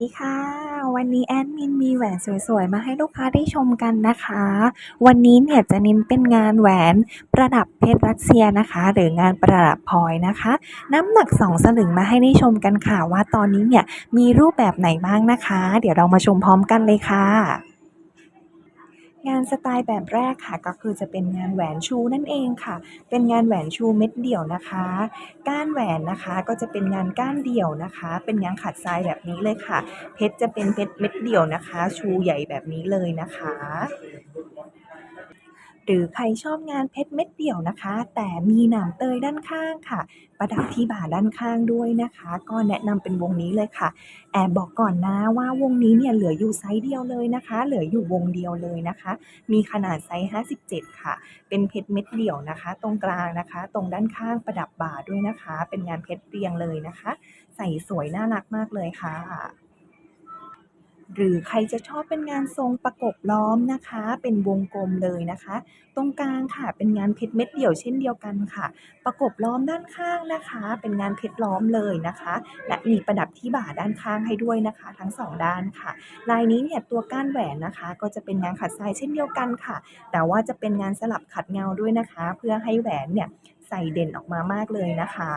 สวัสดีค่ะ วันนี้แอดมินมีแหวนสวยๆ มาให้ลูกค้าได้ชมกันนะคะ วันนี้เนี่ยจะเน้นเป็นงานแหวนประดับเพชรรัสเซียนะคะ หรืองานประดับพลอยนะคะ น้ำหนัก 2 สลึงมาให้ได้ชมกันค่ะว่าตอนนี้เนี่ยมีรูปแบบไหนบ้างนะคะ เดี๋ยวเรามาชมพร้อมกันเลยค่ะ งานสไตล์แบบแรกค่ะ ก็คือจะเป็นงานแหวนชูนั่นเองค่ะ เป็นงานแหวนชูเม็ดเดี่ยวนะคะ ก้านแหวนนะคะก็จะเป็นงานก้านเดี่ยวนะคะ เป็นงานขัดทรายแบบนี้เลยค่ะ เพชรจะเป็นเพชรเม็ดเดี่ยวนะคะ ชูใหญ่แบบนี้เลยนะคะ หรือใครชอบงานเพชรเม็ดเดี่ยวนะคะ แต่มีหนามเตยด้านข้างค่ะ ประดับที่บ่าด้านข้างด้วยนะคะ ก็แนะนำเป็นวงนี้เลยค่ะ แอบบอกก่อนนะว่าวงนี้เนี่ยเหลืออยู่ไซส์เดียวเลยนะคะ เหลืออยู่วงเดียวเลยนะคะ มีขนาดไซส์ 57 ค่ะ เป็นเพชรเม็ดเดี่ยวนะคะ ตรงกลางนะคะ ตรงด้านข้างประดับบ่าด้วยนะคะ เป็นงานเพชรเรียงเลยนะคะ ใส่สวยน่ารักมากเลยค่ะ หรือใครจะชอบเป็นงานทรงประกบล้อมนะคะ เป็นวงกลมเลยนะคะ ตรงกลางค่ะเป็นงานเพชรเม็ดเดี่ยวเช่นเดียวกันค่ะ ประกบล้อมด้านข้างนะคะ เป็นงานเพชรล้อมเลยนะคะ และมีประดับที่บ่าด้านข้างให้ด้วยนะคะ ทั้งสองด้านค่ะ ลายนี้เนี่ยตัวก้านแหวนนะคะ ก็จะเป็นงานขัดทรายเช่นเดียวกันค่ะ แต่ว่าจะเป็นงานสลับขัดเงาด้วยนะคะ เพื่อให้แหวนเนี่ยใส่เด่นออกมามากเลยนะคะ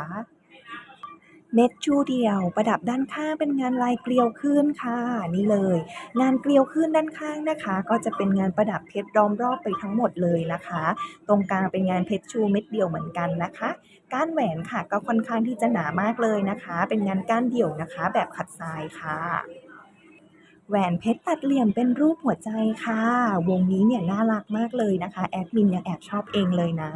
เม็ดชูเดียว ประดับด้านข้างเป็นงานลายเกลียวขึ้นค่ะ นี่เลย งานเกลียวขึ้นด้านข้างนะคะ ก็จะเป็นงานประดับเพชรล้อมรอบไปทั้งหมดเลยนะคะ ตรงกลางเป็นงานเพชรชูเม็ดเดียวเหมือนกันนะคะก้านแหวนค่ะ ก็ค่อนข้างที่จะหนามากเลยนะคะ เป็นงานก้านเดี่ยวนะคะ แบบขัดทรายค่ะ แหวนเพชรตัดเหลี่ยมเป็นรูปหัวใจค่ะ วงนี้เนี่ยน่ารักมากเลยนะคะ แอดมินยังแอบชอบเองเลยนะ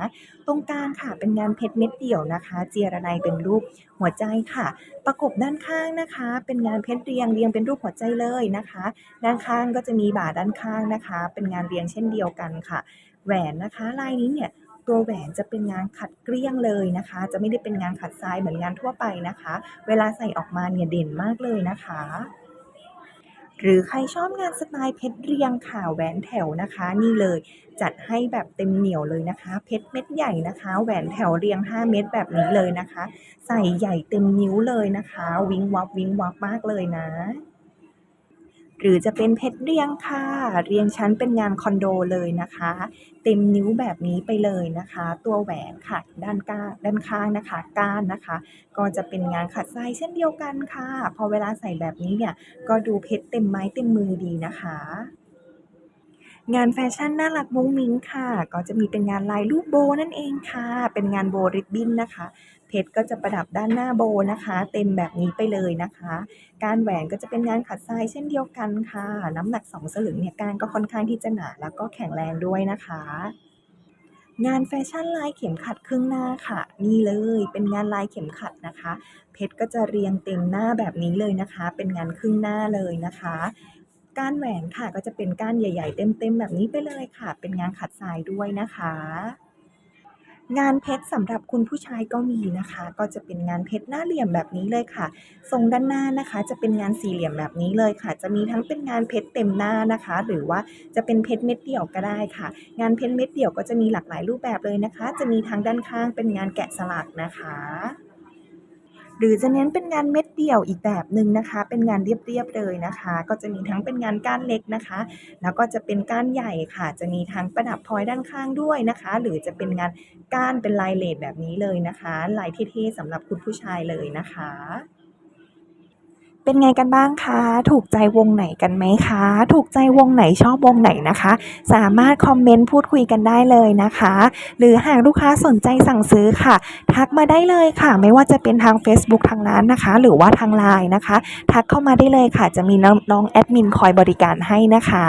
ตรงกลางค่ะเป็นงานเพชรเม็ดเดี่ยวนะคะ เจียระไนเป็นรูปหัวใจค่ะ ประกบด้านข้างนะคะ เป็นงานเพชรเรียงเรียงเป็นรูปหัวใจเลยนะคะ ด้านข้างก็จะมีบ่าด้านข้างนะคะ เป็นงานเรียงเช่นเดียวกันค่ะ แหวนนะคะลายนี้เนี่ยตัวแหวนจะเป็นงานขัดเกลี้ยงเลยนะคะ จะไม่ได้เป็นงานขัดทรายเหมือนงานทั่วไปนะคะ เวลาใส่ออกมาเนี่ยเด่นมากเลยนะคะ หรือใครชอบงานสไตล์เพชรเรียงค่ะแหวนแถวนะคะ นี่เลยจัดให้แบบเต็มเหนียวเลยนะคะ เพชรเม็ดใหญ่นะคะ แหวนแถวเรียง 5 เม็ดแบบนี้เลยนะคะ ใส่ใหญ่เต็มนิ้วเลยนะคะ วิงวับวิงวับมากเลยนะ หรือจะเป็นเพชรเรียงค่ะ เรียงชั้นเป็นงานคอนโดเลยนะคะ เต็มนิ้วแบบนี้ไปเลยนะคะ ตัวแหวนค่ะ ด้านก้าด้านข้างนะคะ ก้านนะคะ ก็จะเป็นงานขัดทรายเช่นเดียวกันค่ะ พอเวลาใส่แบบนี้เนี่ย ก็ดูเพชรเต็มไม้เต็มมือดีนะคะ งานแฟชั่นน่ารักมุ้งมิ้งค่ะ ก็จะมีเป็นงานลายรูปโบนั่นเองค่ะ เป็นงานโบริบบิ้นนะคะ เพชรก็จะประดับด้านหน้าโบนะคะ เต็มแบบนี้ไปเลยนะคะ การแหวนก็จะเป็นงานขัดทรายเช่นเดียวกันค่ะ น้ำหนัก2สลึงเนี่ยกานก็ค่อนข้างที่จะหนาแล้วก็แข็งแรงด้วยนะคะงานแฟชั่นลายเข็มขัดครึ่งหน้าค่ะ นี่เลยเป็นงานลายเข็มขัดนะคะ เพชรก็จะเรียงเต็มหน้าแบบนี้เลยนะคะ เป็นงานครึ่งหน้าเลยนะคะ ก้านแหวนค่ะก็จะเป็นก้านใหญ่ ๆ เต็มๆแบบนี้ไปเลยค่ะ เป็นงานขัดทรายด้วยนะคะ งานเพชรสำหรับคุณผู้ชายก็มีนะคะ ก็จะเป็นงานเพชรหน้าเหลี่ยมแบบนี้เลยค่ะ ทรงด้านหน้านะคะ จะเป็นงานสี่เหลี่ยมแบบนี้เลยค่ะ จะมีทั้งเป็นงานเพชรเต็มหน้านะคะ หรือว่าจะเป็นเพชรเม็ดเดี่ยวก็ได้ค่ะ งานเพชรเม็ดเดี่ยวก็จะมีหลากหลายรูปแบบเลยนะคะ จะมีทั้งด้านข้างเป็นงานแกะสลักนะคะ หรือจะเน้นเป็นงานเม็ดเดี่ยวอีกแบบหนึ่งนะคะ เป็นงานเรียบๆเลยนะคะ ก็จะมีทั้งเป็นงานก้านเล็กนะคะ แล้วก็จะเป็นก้านใหญ่ค่ะ จะมีทั้งประดับพลอยด้านข้างด้วยนะคะ หรือจะเป็นงานก้านเป็นลายเลดแบบนี้เลยนะคะ ลายเท่ๆสำหรับคุณผู้ชายเลยนะคะ เป็นไงกันบ้างคะ ถูกใจวงไหนกันไหมคะ ถูกใจวงไหนชอบวงไหนนะคะ สามารถคอมเมนต์พูดคุยกันได้เลยนะคะ หรือหากลูกค้าสนใจสั่งซื้อค่ะ ทักมาได้เลยค่ะ ไม่ว่าจะเป็นทาง Facebook ทางร้านนะคะ หรือว่าทางไลน์นะคะ ทักเข้ามาได้เลยค่ะ จะมีน้องน้องแอดมินคอยบริการให้นะคะ